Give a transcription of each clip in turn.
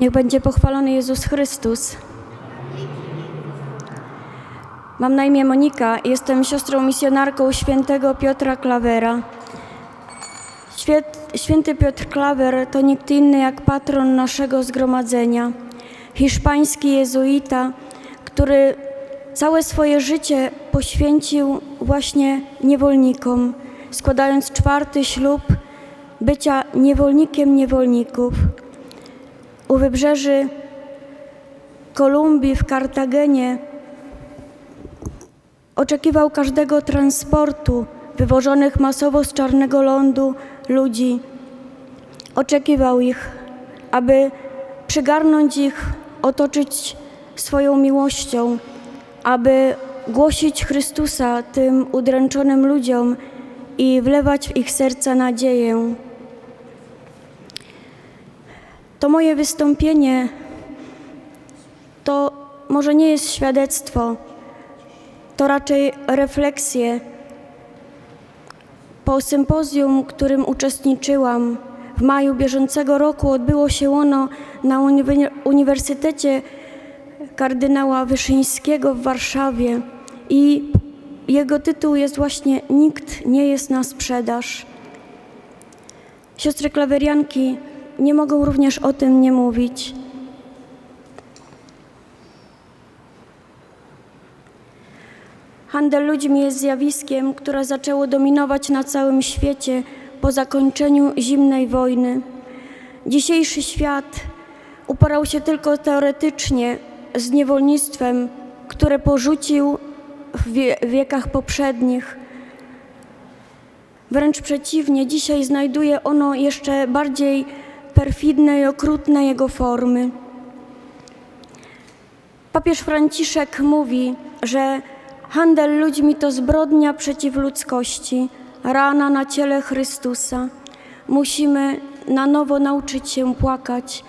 Niech będzie pochwalony Jezus Chrystus. Mam na imię Monika, jestem siostrą misjonarką świętego Piotra Klawera. Święt, święty Piotr Klawer to nikt inny jak patron naszego zgromadzenia. Hiszpański jezuita, który całe swoje życie poświęcił właśnie niewolnikom, składając czwarty ślub bycia niewolnikiem niewolników. U wybrzeży Kolumbii w Kartagenie oczekiwał każdego transportu wywożonych masowo z czarnego lądu ludzi. Oczekiwał ich, aby przygarnąć ich, otoczyć swoją miłością, aby głosić Chrystusa tym udręczonym ludziom i wlewać w ich serca nadzieję. To moje wystąpienie to może nie jest świadectwo, to raczej refleksje. Po sympozjum, którym uczestniczyłam w maju bieżącego roku, odbyło się ono na Uniwer- Uniwersytecie kardynała Wyszyńskiego w Warszawie i jego tytuł jest właśnie Nikt nie jest na sprzedaż. Siostry klawerianki nie mogą również o tym nie mówić. Handel ludźmi jest zjawiskiem, które zaczęło dominować na całym świecie po zakończeniu zimnej wojny. Dzisiejszy świat uporał się tylko teoretycznie z niewolnictwem, które porzucił w wie- wiekach poprzednich. Wręcz przeciwnie, dzisiaj znajduje ono jeszcze bardziej perfidne i okrutne jego formy. Papież Franciszek mówi, że handel ludźmi to zbrodnia przeciw ludzkości, rana na ciele Chrystusa. Musimy na nowo nauczyć się płakać,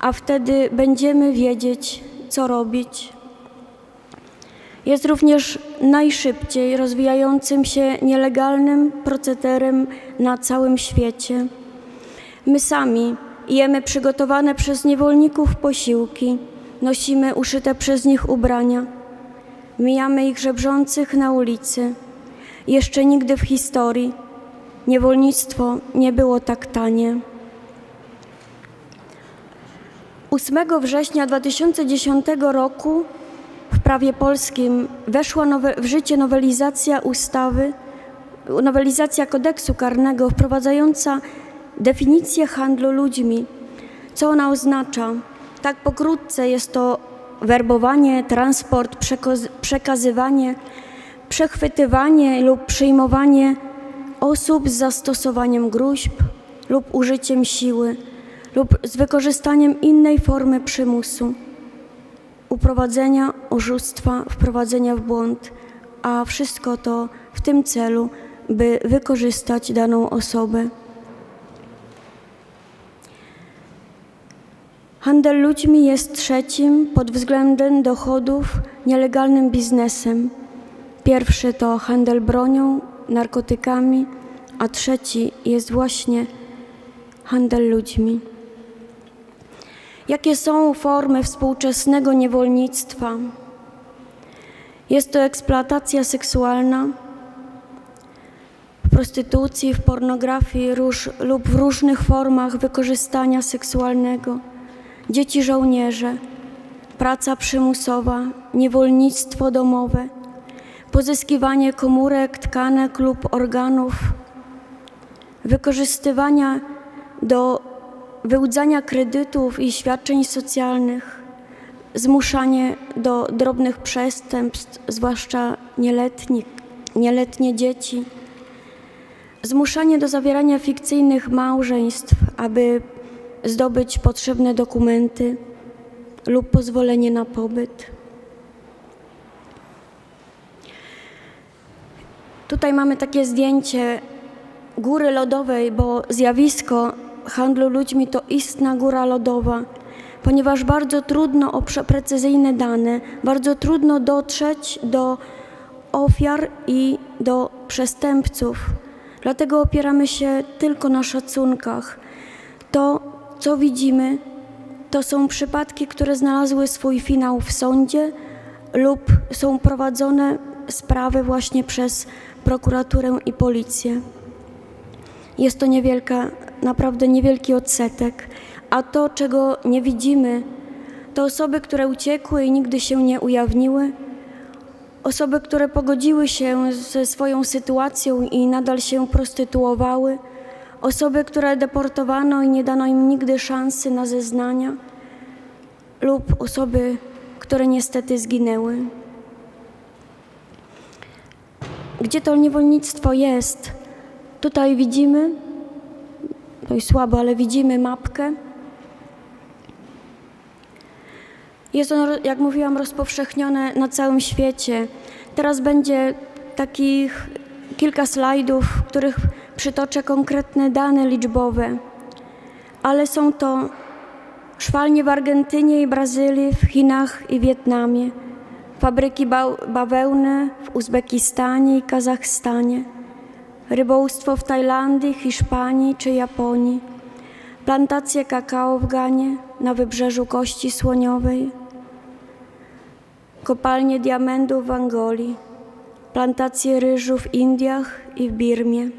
a wtedy będziemy wiedzieć, co robić. Jest również najszybciej rozwijającym się nielegalnym procederem na całym świecie. My sami jemy przygotowane przez niewolników posiłki, nosimy uszyte przez nich ubrania, mijamy ich żebrzących na ulicy. Jeszcze nigdy w historii niewolnictwo nie było tak tanie. 8 września 2010 roku w prawie polskim weszła nowe, w życie nowelizacja ustawy, nowelizacja kodeksu karnego wprowadzająca definicję handlu ludźmi. Co ona oznacza? Tak pokrótce jest to werbowanie, transport, przekaz- przekazywanie, przechwytywanie lub przyjmowanie osób z zastosowaniem gruźb lub użyciem siły lub z wykorzystaniem innej formy przymusu, uprowadzenia, oszustwa, wprowadzenia w błąd, a wszystko to w tym celu, by wykorzystać daną osobę. Handel ludźmi jest trzecim pod względem dochodów nielegalnym biznesem. Pierwszy to handel bronią, narkotykami, a trzeci jest właśnie handel ludźmi. Jakie są formy współczesnego niewolnictwa? Jest to eksploatacja seksualna, w prostytucji, w pornografii róż, lub w różnych formach wykorzystania seksualnego, dzieci żołnierze, praca przymusowa, niewolnictwo domowe, pozyskiwanie komórek, tkanek lub organów, wykorzystywania do wyłudzania kredytów i świadczeń socjalnych, zmuszanie do drobnych przestępstw, zwłaszcza nieletnich, nieletnie dzieci, zmuszanie do zawierania fikcyjnych małżeństw, aby zdobyć potrzebne dokumenty lub pozwolenie na pobyt. Tutaj mamy takie zdjęcie góry lodowej, bo zjawisko handlu ludźmi to istna góra lodowa, ponieważ bardzo trudno o precyzyjne dane, bardzo trudno dotrzeć do ofiar i do przestępców. Dlatego opieramy się tylko na szacunkach. To, co widzimy, to są przypadki, które znalazły swój finał w sądzie lub są prowadzone sprawy właśnie przez prokuraturę i policję. Jest to niewielka, naprawdę niewielki odsetek, a to, czego nie widzimy, to osoby, które uciekły i nigdy się nie ujawniły, osoby, które pogodziły się ze swoją sytuacją i nadal się prostytuowały, osoby, które deportowano i nie dano im nigdy szansy na zeznania, lub osoby, które niestety zginęły. Gdzie to niewolnictwo jest? Tutaj widzimy, to jest słabo, ale widzimy mapkę. Jest ono, jak mówiłam, rozpowszechnione na całym świecie. Teraz będzie takich kilka slajdów, których przytoczę konkretne dane liczbowe, ale są to szwalnie w Argentynie i Brazylii, w Chinach i Wietnamie, fabryki ba bawełny w Uzbekistanie i Kazachstanie, rybołówstwo w Tajlandii, Hiszpanii czy Japonii, plantacje kakao w Ganie na wybrzeżu Kości Słoniowej, kopalnie diamentów w Angolii, plantacje ryżu w Indiach i w Birmie,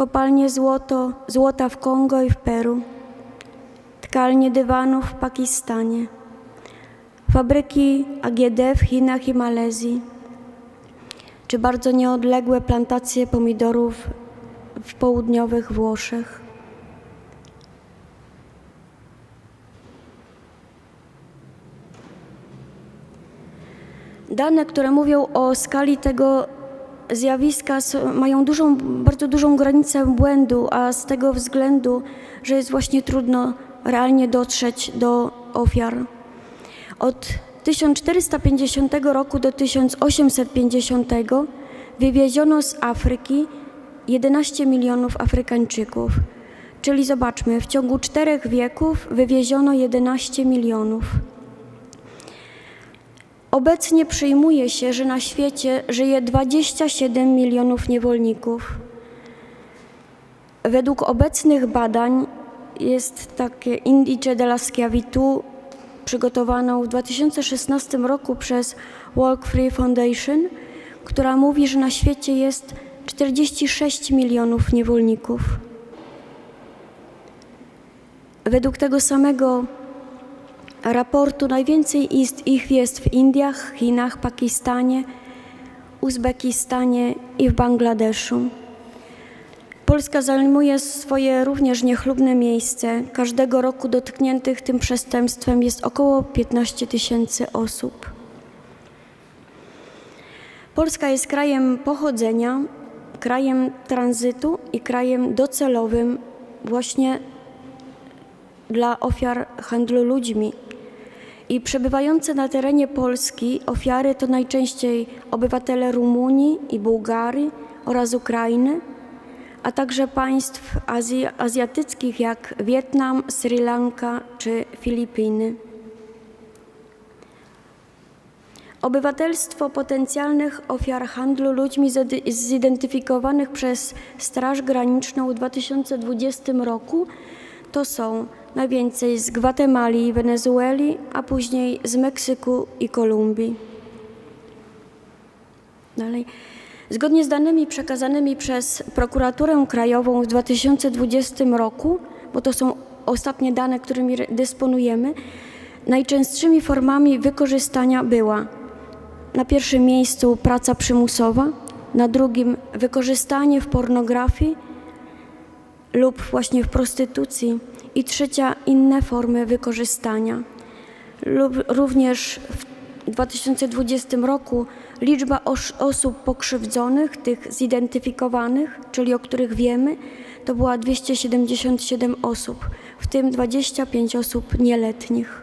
kopalnie złoto, złota w Kongo i w Peru, tkalnie dywanów w Pakistanie, fabryki AGD w Chinach i Malezji, czy bardzo nieodległe plantacje pomidorów w południowych Włoszech. Dane, które mówią o skali tego zjawiska, mają dużą, bardzo dużą granicę błędu, a z tego względu, że jest właśnie trudno realnie dotrzeć do ofiar. Od 1450 roku do 1850 wywieziono z Afryki 11 milionów Afrykańczyków. Czyli zobaczmy, w ciągu czterech wieków wywieziono 11 milionów. Obecnie przyjmuje się, że na świecie żyje 27 milionów niewolników. Według obecnych badań jest takie Indice della Schiavitù przygotowaną w 2016 roku przez Walk Free Foundation, która mówi, że na świecie jest 46 milionów niewolników. Według tego samego raportu najwięcej ich jest w Indiach, Chinach, Pakistanie, Uzbekistanie i w Bangladeszu. Polska zajmuje swoje również niechlubne miejsce. Każdego roku dotkniętych tym przestępstwem jest około 15 tysięcy osób. Polska jest krajem pochodzenia, krajem tranzytu i krajem docelowym właśnie dla ofiar handlu ludźmi. I przebywające na terenie Polski ofiary to najczęściej obywatele Rumunii i Bułgarii oraz Ukrainy, a także państw Azji, azjatyckich jak Wietnam, Sri Lanka czy Filipiny. Obywatelstwo potencjalnych ofiar handlu ludźmi zidentyfikowanych przez Straż Graniczną w 2020 roku to są najwięcej z Gwatemali i Wenezueli, a później z Meksyku i Kolumbii. Dalej. Zgodnie z danymi przekazanymi przez Prokuraturę Krajową w 2020 roku, bo to są ostatnie dane, którymi dysponujemy, najczęstszymi formami wykorzystania była na pierwszym miejscu praca przymusowa, na drugim wykorzystanie w pornografii lub właśnie w prostytucji i trzecia inne formy wykorzystania. Lub również w 2020 roku liczba os osób pokrzywdzonych, tych zidentyfikowanych, czyli o których wiemy, to była 277 osób, w tym 25 osób nieletnich.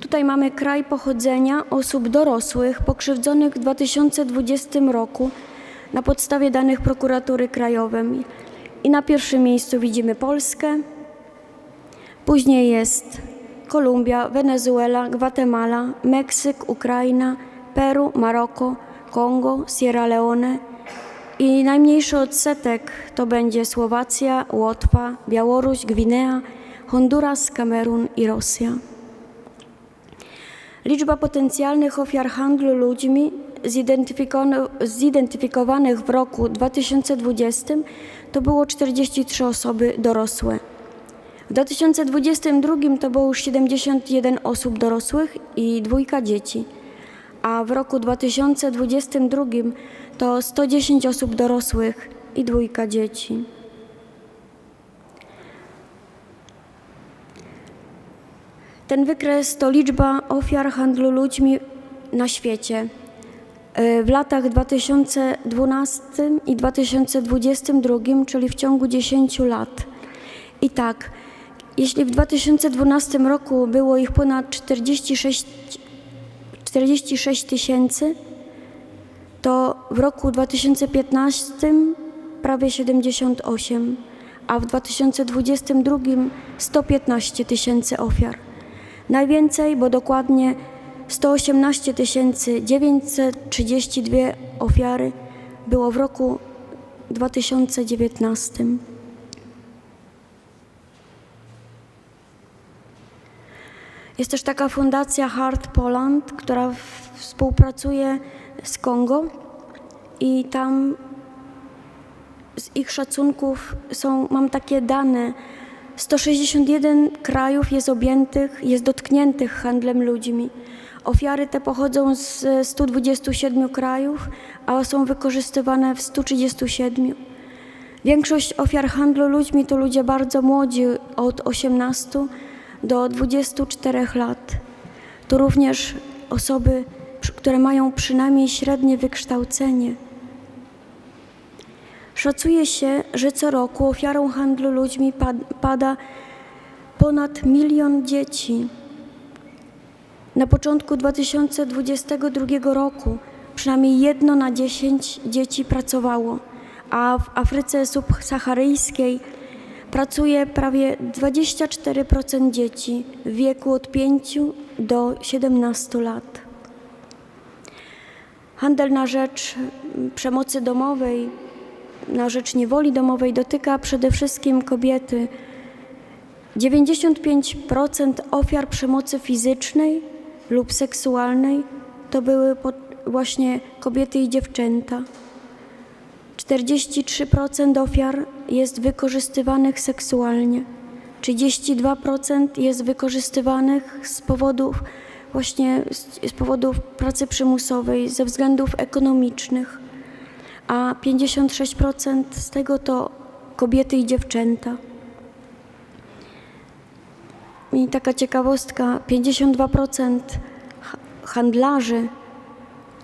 Tutaj mamy kraj pochodzenia osób dorosłych pokrzywdzonych w 2020 roku na podstawie danych prokuratury krajowej. I na pierwszym miejscu widzimy Polskę, później jest Kolumbia, Wenezuela, Gwatemala, Meksyk, Ukraina, Peru, Maroko, Kongo, Sierra Leone I najmniejszy odsetek to będzie Słowacja, Łotwa, Białoruś, Gwinea, Honduras, Kamerun i Rosja. Liczba potencjalnych ofiar handlu ludźmi zidentyfikowanych w roku 2020 to było 43 osoby dorosłe. W 2022 to było już 71 osób dorosłych i dwójka dzieci, a w roku 2022 to 110 osób dorosłych i dwójka dzieci. Ten wykres to liczba ofiar handlu ludźmi na świecie. Y, W latach 2012 i 2022, czyli w ciągu 10 lat. I tak, jeśli w 2012 roku było ich ponad 46 46 tysięcy, to w roku 2015 prawie 78, a w 2022 115 tysięcy ofiar. Najwięcej, bo dokładnie 118 932 ofiary było w roku 2019. Jest też taka fundacja Heart Poland, która współpracuje z Kongo i tam z ich szacunków są, mam takie dane, 161 krajów jest objętych, jest dotkniętych handlem ludźmi. Ofiary te pochodzą z 127 krajów, a są wykorzystywane w 137. Większość ofiar handlu ludźmi to ludzie bardzo młodzi, od 18 do 24 lat. To również osoby, które mają przynajmniej średnie wykształcenie. Szacuje się, że co roku ofiarą handlu ludźmi pad- pada ponad milion dzieci. Na początku 2022 roku przynajmniej jedno na dziesięć dzieci pracowało, a w Afryce subsaharyjskiej pracuje prawie 24% dzieci w wieku od 5 do 17 lat. Handel na rzecz przemocy domowej, na rzecz niewoli domowej dotyka przede wszystkim kobiety. 95% ofiar przemocy fizycznej lub seksualnej to były właśnie kobiety i dziewczęta. 43% ofiar jest wykorzystywanych seksualnie. 32% jest wykorzystywanych z powodów właśnie z powodów pracy przymusowej, ze względów ekonomicznych, a 56% z tego to kobiety i dziewczęta. I taka ciekawostka, 52% ha- handlarzy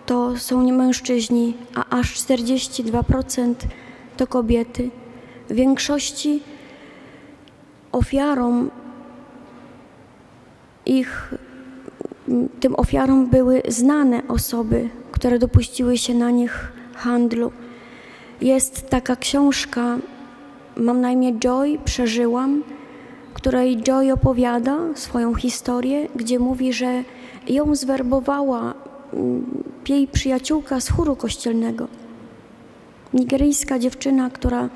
to są nie mężczyźni, a aż 42% to kobiety. W większości ofiarą ich, tym ofiarom były znane osoby, które dopuściły się na nich handlu. Jest taka książka, mam na imię Joy, przeżyłam, której Joy opowiada swoją historię, gdzie mówi, że ją zwerbowała mm, jej przyjaciółka z chóru kościelnego. Nigeryjska dziewczyna, która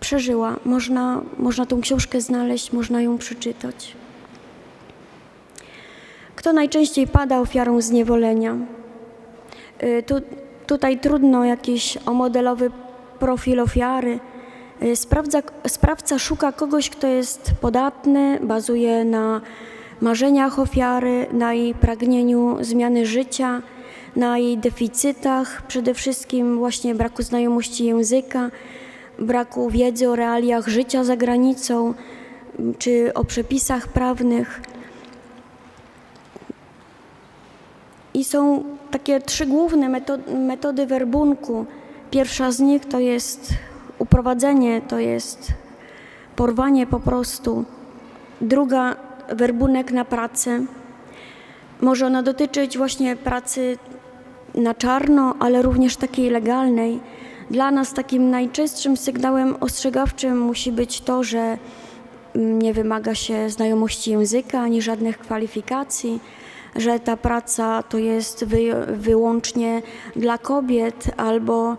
przeżyła. Można, można tą książkę znaleźć, można ją przeczytać. Kto najczęściej pada ofiarą zniewolenia? Y, Tu, tutaj trudno jakiś omodelowy profil ofiary. Y, Sprawdza, sprawca szuka kogoś, kto jest podatny, bazuje na marzeniach ofiary, na jej pragnieniu zmiany życia, na jej deficytach, przede wszystkim właśnie braku znajomości języka, braku wiedzy o realiach życia za granicą m, czy o przepisach prawnych. I są takie trzy główne meto- metody werbunku. Pierwsza z nich to jest uprowadzenie, to jest porwanie po prostu. Druga werbunek na pracę. Może ona dotyczyć właśnie pracy na czarno, ale również takiej legalnej. Dla nas takim najczęstszym sygnałem ostrzegawczym musi być to, że mm, nie wymaga się znajomości języka ani żadnych kwalifikacji, że ta praca to jest wy, wyłącznie dla kobiet albo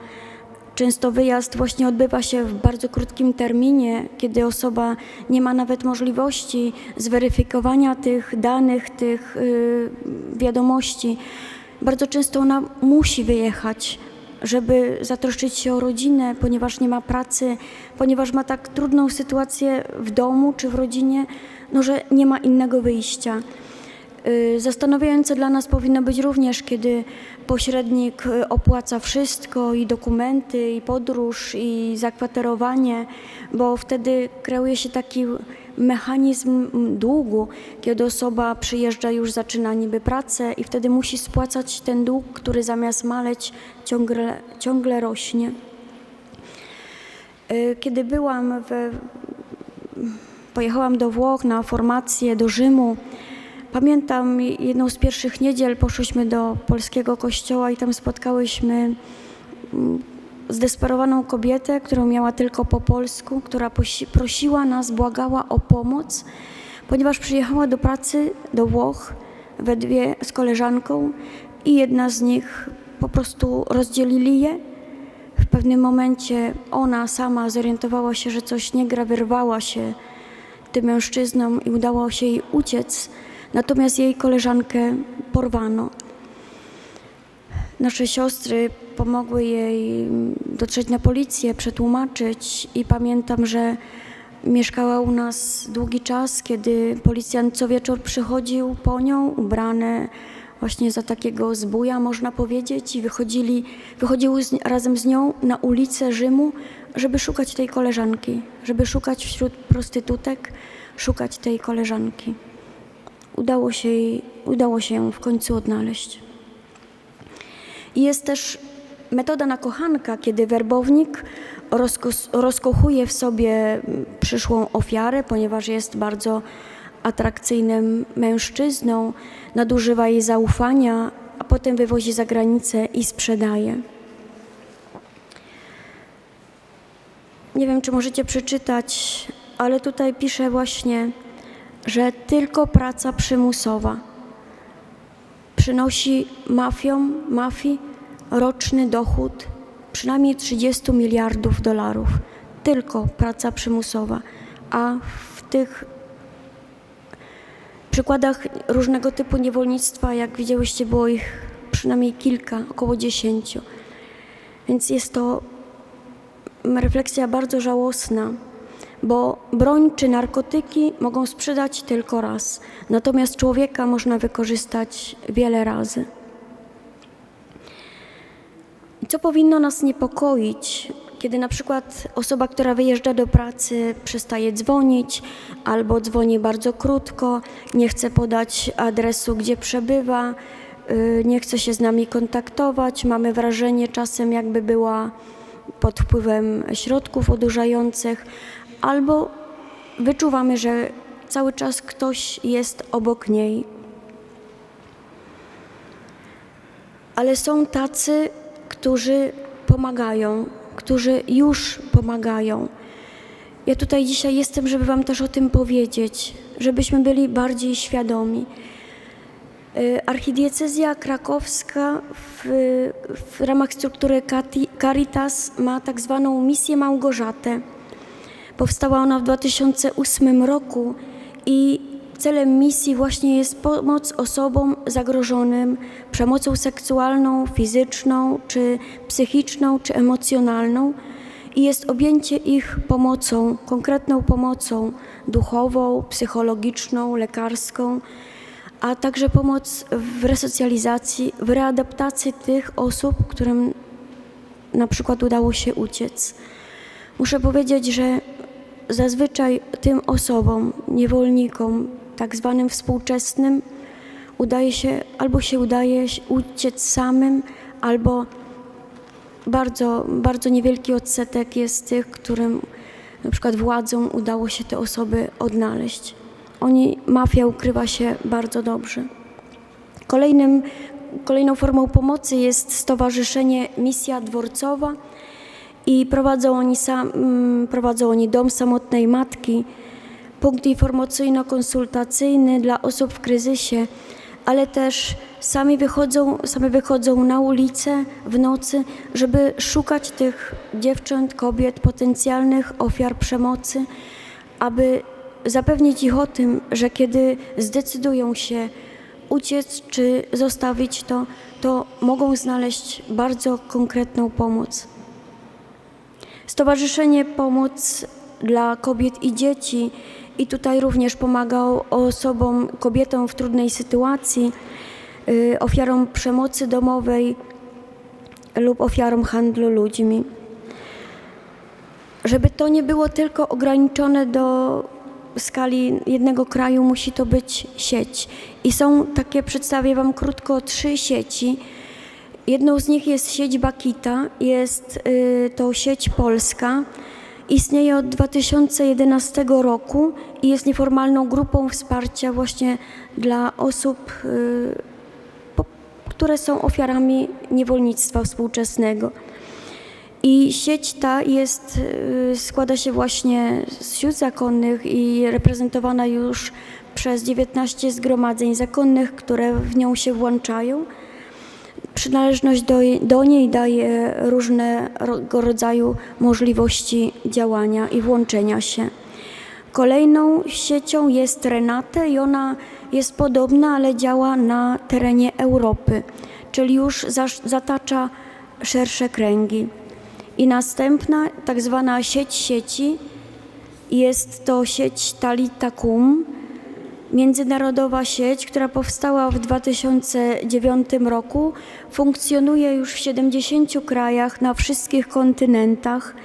Często wyjazd właśnie odbywa się w bardzo krótkim terminie, kiedy osoba nie ma nawet możliwości zweryfikowania tych danych, tych y, wiadomości. Bardzo często ona musi wyjechać, żeby zatroszczyć się o rodzinę, ponieważ nie ma pracy, ponieważ ma tak trudną sytuację w domu czy w rodzinie, no, że nie ma innego wyjścia. Y, Zastanawiające dla nas powinno być również, kiedy pośrednik y, opłaca wszystko i dokumenty, i podróż, i zakwaterowanie, bo wtedy kreuje się taki mechanizm długu, kiedy osoba przyjeżdża, już zaczyna niby pracę i wtedy musi spłacać ten dług, który zamiast maleć ciągle, ciągle rośnie. Y, Kiedy byłam pojechałam do Włoch na formację, do Rzymu. Pamiętam jedną z pierwszych niedziel poszłyśmy do polskiego kościoła i tam spotkałyśmy mm, zdesperowaną kobietę, którą miała tylko po polsku, która prosiła nas, błagała o pomoc, ponieważ przyjechała do pracy do Włoch we dwie z koleżanką i jedna z nich po prostu rozdzielili je. W pewnym momencie ona sama zorientowała się, że coś nie gra, wyrwała się tym mężczyznom i udało się jej uciec, natomiast jej koleżankę porwano. Nasze siostry pomogły jej dotrzeć na policję, przetłumaczyć i pamiętam, że mieszkała u nas długi czas, kiedy policjant co wieczór przychodził po nią, ubrane właśnie za takiego zbója, można powiedzieć, i wychodzili, wychodził z, razem z nią na ulicę Rzymu, żeby szukać tej koleżanki, żeby szukać wśród prostytutek, szukać tej koleżanki. Udało się, jej, udało się ją w końcu odnaleźć. Jest też metoda na kochanka, kiedy werbownik rozkochuje w sobie przyszłą ofiarę, ponieważ jest bardzo atrakcyjnym mężczyzną, nadużywa jej zaufania, a potem wywozi za granicę i sprzedaje. Nie wiem, czy możecie przeczytać, ale tutaj pisze właśnie, że tylko praca przymusowa przynosi mafiom, mafii roczny dochód przynajmniej 30 miliardów dolarów. Tylko praca przymusowa. A w tych przykładach różnego typu niewolnictwa, jak widziałyście, było ich przynajmniej kilka, około dziesięciu. Więc jest to refleksja bardzo żałosna, bo broń czy narkotyki mogą sprzedać tylko raz, natomiast człowieka można wykorzystać wiele razy. Co powinno nas niepokoić, kiedy na przykład osoba, która wyjeżdża do pracy, przestaje dzwonić albo dzwoni bardzo krótko, nie chce podać adresu, gdzie przebywa, y, nie chce się z nami kontaktować, mamy wrażenie czasem, jakby była pod wpływem środków odurzających, albo wyczuwamy, że cały czas ktoś jest obok niej. Ale są tacy, którzy pomagają, którzy już pomagają. Ja tutaj dzisiaj jestem, żeby Wam też o tym powiedzieć, żebyśmy byli bardziej świadomi. Y, Archidiecezja krakowska w, w ramach struktury Caritas ma tak zwaną misję Małgorzatę. Powstała ona w 2008 roku i celem misji właśnie jest pomoc osobom zagrożonym przemocą seksualną, fizyczną, czy psychiczną, czy emocjonalną i jest objęcie ich pomocą, konkretną pomocą duchową, psychologiczną, lekarską, a także pomoc w resocjalizacji, w readaptacji tych osób, którym na przykład udało się uciec. Muszę powiedzieć, że zazwyczaj tym osobom, niewolnikom, tak zwanym współczesnym, udaje się albo się udaje uciec samym, albo bardzo, bardzo niewielki odsetek jest tych, którym na przykład władzom udało się te osoby odnaleźć. Oni, mafia ukrywa się bardzo dobrze. Kolejnym, kolejną formą pomocy jest Stowarzyszenie Misja Dworcowa i prowadzą oni, sam, mm, prowadzą oni Dom Samotnej Matki, punkt informacyjno-konsultacyjny dla osób w kryzysie, ale też sami wychodzą, same wychodzą na ulicę w nocy, żeby szukać tych dziewcząt, kobiet, potencjalnych ofiar przemocy, aby zapewnić ich o tym, że kiedy zdecydują się uciec czy zostawić to, to mogą znaleźć bardzo konkretną pomoc. Stowarzyszenie Pomoc dla Kobiet i Dzieci i tutaj również pomagał osobom, kobietom w trudnej sytuacji, y, ofiarom przemocy domowej lub ofiarom handlu ludźmi. Żeby to nie było tylko ograniczone do skali jednego kraju, musi to być sieć. I są takie, przedstawię Wam krótko, trzy sieci. Jedną z nich jest sieć Bakita, jest y, to sieć polska. Istnieje od 2011 roku i jest nieformalną grupą wsparcia właśnie dla osób, y, które są ofiarami niewolnictwa współczesnego. I sieć ta jest, y, składa się właśnie z siód zakonnych i reprezentowana już przez 19 zgromadzeń zakonnych, które w nią się włączają. Przynależność do, do niej daje różnego rodzaju możliwości działania i włączenia się. Kolejną siecią jest Renate i ona jest podobna, ale działa na terenie Europy, czyli już zatacza szersze kręgi. I następna, tak zwana sieć sieci, jest to sieć Talita Kum, międzynarodowa sieć, która powstała w 2009 roku. Funkcjonuje już w 70 krajach na wszystkich kontynentach,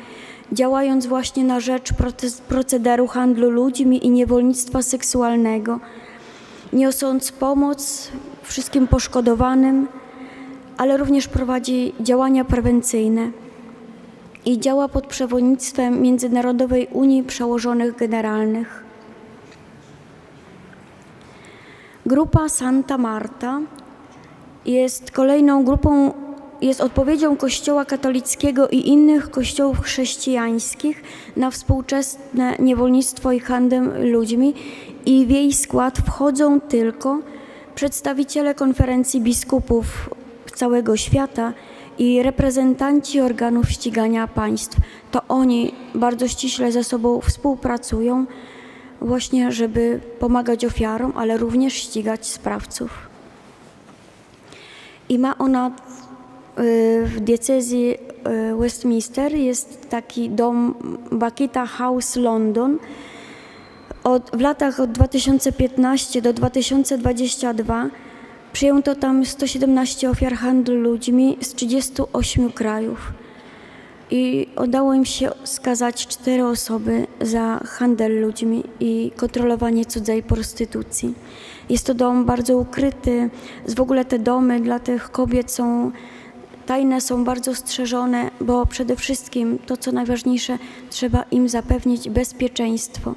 działając właśnie na rzecz proce- procederu handlu ludźmi i niewolnictwa seksualnego, niosąc pomoc wszystkim poszkodowanym, ale również prowadzi działania prewencyjne i działa pod przewodnictwem Międzynarodowej Unii Przełożonych Generalnych. Grupa Santa Marta jest kolejną grupą, jest odpowiedzią Kościoła katolickiego i innych kościołów chrześcijańskich na współczesne niewolnictwo i handel ludźmi i w jej skład wchodzą tylko przedstawiciele konferencji biskupów całego świata i reprezentanci organów ścigania państw. To oni bardzo ściśle ze sobą współpracują, właśnie żeby pomagać ofiarom, ale również ścigać sprawców. I ma ona y, w diecezji y, Westminster jest taki dom Bakita House London. Od, w latach od 2015 do 2022 przyjęto tam 117 ofiar handlu ludźmi z 38 krajów. I udało im się skazać cztery osoby za handel ludźmi i kontrolowanie cudzej prostytucji. Jest to dom bardzo ukryty. W ogóle te domy dla tych kobiet są tajne, są bardzo strzeżone, bo przede wszystkim to, co najważniejsze, trzeba im zapewnić bezpieczeństwo.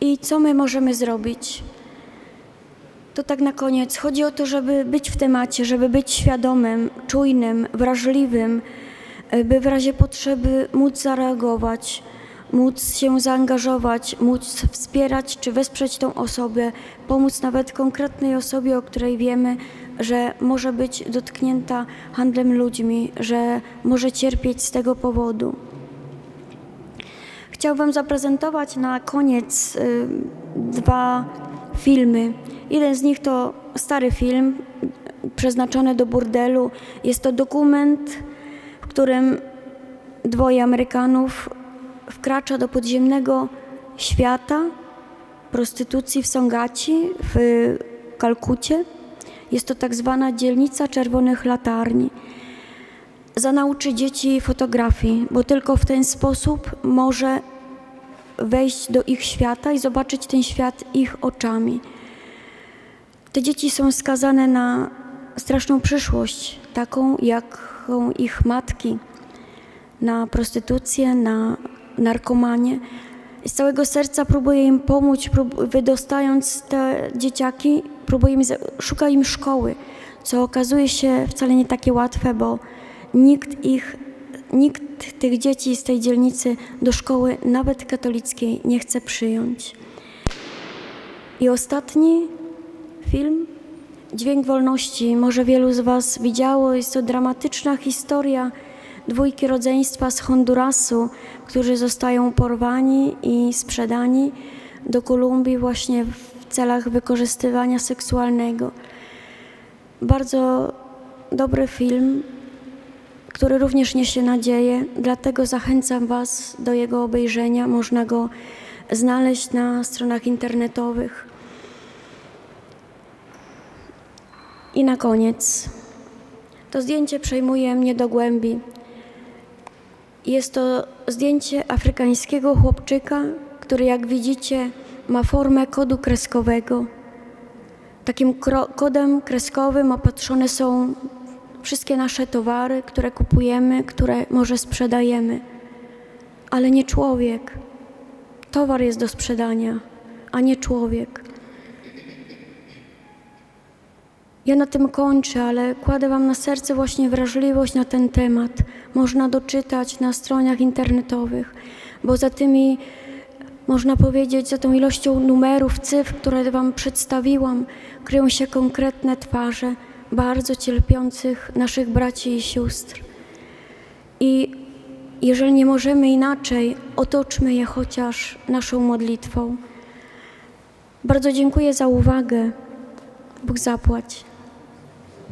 I co my możemy zrobić? To tak na koniec. Chodzi o to, żeby być w temacie, żeby być świadomym, czujnym, wrażliwym, e, by w razie potrzeby móc zareagować, móc się zaangażować, móc wspierać czy wesprzeć tą osobę, pomóc nawet konkretnej osobie, o której wiemy, że może być dotknięta handlem ludźmi, że może cierpieć z tego powodu. Chciałbym zaprezentować na koniec y, dwa filmy. Jeden z nich to stary film przeznaczony do burdelu. Jest to dokument, w którym dwoje Amerykanów wkracza do podziemnego świata prostytucji w Songaci w Kalkucie. Jest to tak zwana dzielnica czerwonych latarni. Zanauczy dzieci fotografii, bo tylko w ten sposób może wejść do ich świata i zobaczyć ten świat ich oczami. Te dzieci są skazane na straszną przyszłość, taką jaką ich matki, na prostytucję, na narkomanię. Z całego serca próbuję im pomóc, prób, wydostając te dzieciaki, próbuję im, za- szuka im szkoły, co okazuje się wcale nie takie łatwe, bo nikt ich, nikt tych dzieci z tej dzielnicy do szkoły, nawet katolickiej, nie chce przyjąć. I ostatni film, Dźwięk Wolności. Może wielu z Was widziało, jest to dramatyczna historia dwójki rodzeństwa z Hondurasu, którzy zostają porwani i sprzedani do Kolumbii właśnie w celach wykorzystywania seksualnego. Bardzo dobry film, który również niesie nadzieję, dlatego zachęcam Was do jego obejrzenia. Można go znaleźć na stronach internetowych. I na koniec. To zdjęcie przejmuje mnie do głębi. Jest to zdjęcie afrykańskiego chłopczyka, który, jak widzicie, ma formę kodu kreskowego. Takim kodem kreskowym opatrzone są wszystkie nasze towary, które kupujemy, które może sprzedajemy, ale nie człowiek. Towar jest do sprzedania, a nie człowiek. Ja na tym kończę, ale kładę Wam na serce właśnie wrażliwość na ten temat. Można doczytać na stronach internetowych, bo za tymi, można powiedzieć, za tą ilością numerów, cyfr, które Wam przedstawiłam, kryją się konkretne twarze bardzo cierpiących naszych braci i sióstr. I jeżeli nie możemy inaczej, otoczmy je chociaż naszą modlitwą. Bardzo dziękuję za uwagę. Bóg zapłać.